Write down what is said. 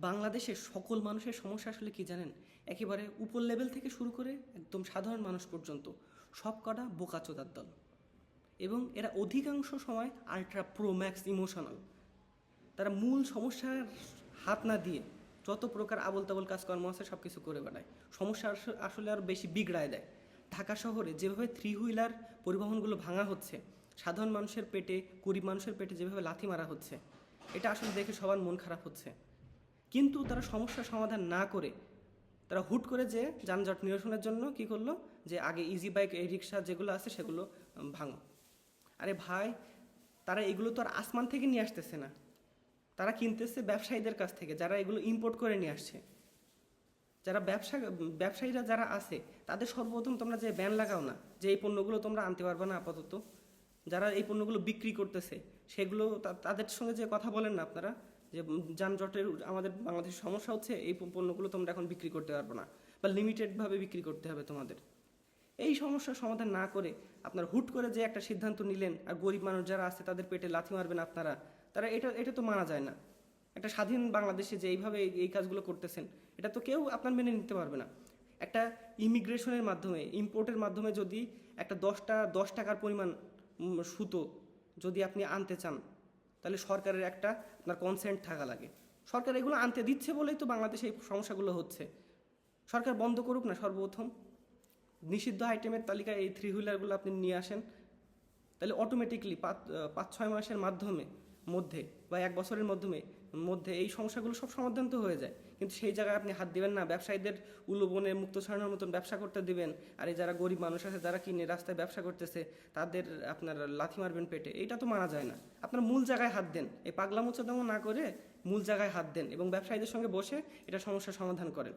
বাংলাদেশের সকল মানুষের সমস্যা আসলে কি জানেন? একেবারে উপর লেভেল থেকে শুরু করে একদম সাধারণ মানুষ পর্যন্ত সব কটা বোকাচোদার দল। এবং এরা অধিকাংশ সময় আলট্রা প্রো ম্যাক্স ইমোশনাল তারা মূল সমস্যার হাত না দিয়ে যত প্রকার আবল তাবল কাজকর্ম আছে সব কিছু করে বেড়ায়। সমস্যা আস- আসলে আরও বেশি বিগড়ায় দেয়। ঢাকা শহরে যেভাবে থ্রি হুইলার পরিবহনগুলো ভাঙা হচ্ছে, সাধারণ মানুষের পেটে, গরিব মানুষের পেটে যেভাবে লাথি মারা হচ্ছে, এটা আসলে দেখে সবার মন খারাপ হচ্ছে। কিন্তু তারা সমস্যার সমাধান না করে তারা হুট করে যে যানজট নিরসনের জন্য কি করল? যে আগে ইজি বাইক এই রিক্সা যেগুলো আছে সেগুলো ভাঙো। আরে ভাই, তারা এগুলো তো আর আসমান থেকে নিয়ে আসতেছে না। তারা কিনতেছে ব্যবসায়ীদের কাছ থেকে, যারা এগুলো ইম্পোর্ট করে নিয়ে আসছে। যারা ব্যবসা, ব্যবসায়ীরা যারা আছে, তাদের সর্বপ্রথম তোমরা যে ব্যান লাগাও না, যে এই পণ্যগুলো তোমরা আনতে পারবে না আপাতত। যারা এই পণ্যগুলো বিক্রি করতেছে, সেগুলো তাদের সঙ্গে যে কথা বলেন না আপনারা যে যানজটের আমাদের বাংলাদেশের সমস্যা হচ্ছে, এই পণ্যগুলো তোমরা এখন বিক্রি করতে পারবে না বা লিমিটেডভাবে বিক্রি করতে হবে তোমাদের। এই সমস্যার সমাধান না করে আপনার হুট করে যে একটা সিদ্ধান্ত নিলেন, আর গরিব মানুষ যারা আছে তাদের পেটে লাথি মারবেন আপনারা, তারা এটা এটা তো মানা যায় না। একটা স্বাধীন বাংলাদেশে যে এইভাবে এই- কাজগুলো করতেছেন, এটা তো কেউ আপনার মেনে নিতে পারবে না। একটা ইমিগ্রেশনের মাধ্যমে, ইম্পোর্টের মাধ্যমে যদি একটা দশটা, দশ টাকার পরিমাণ সুতো যদি আপনি আনতে চান তাহলে সরকারের একটা আপনার কনসেন্ট থাকা লাগে। সরকার এগুলো আনতে দিচ্ছে বলেই তো বাংলাদেশে এই সমস্যাগুলো হচ্ছে। সরকার বন্ধ করুক না সর্বপ্রথম। নিষিদ্ধ আইটেমের তালিকায় এই থ্রি হুইলারগুলো আপনি নিয়ে আসেন। তাহলে অটোমেটিকলি পাঁচ পাঁচ, ছয় মাসের মাধ্যমে মধ্যে বা এক বছরের মাধ্যমে, মধ্যে এই সমস্যাগুলো সব সমাধান তো হয়ে যায়। কিন্তু সেই জায়গায় আপনি হাত দিবেন না। ব্যবসায়ীদের উলবনে মুক্ত ছড়ানোর মতন ব্যবসা করতে দিবেন। আর এই যারা গরিব মানুষ আছে, যারা কিনে রাস্তায় ব্যবসা করতেছে, তাদের আপনার লাথি মারবেন পেটে। এটা তো মানা যায় না। আপনার মূল জায়গায় হাত দেন। এই পাগলা মোচাদামো না করে মূল জায়গায় হাত দেন এবং ব্যবসায়ীদের সঙ্গে বসে এটা সমস্যার সমাধান করেন।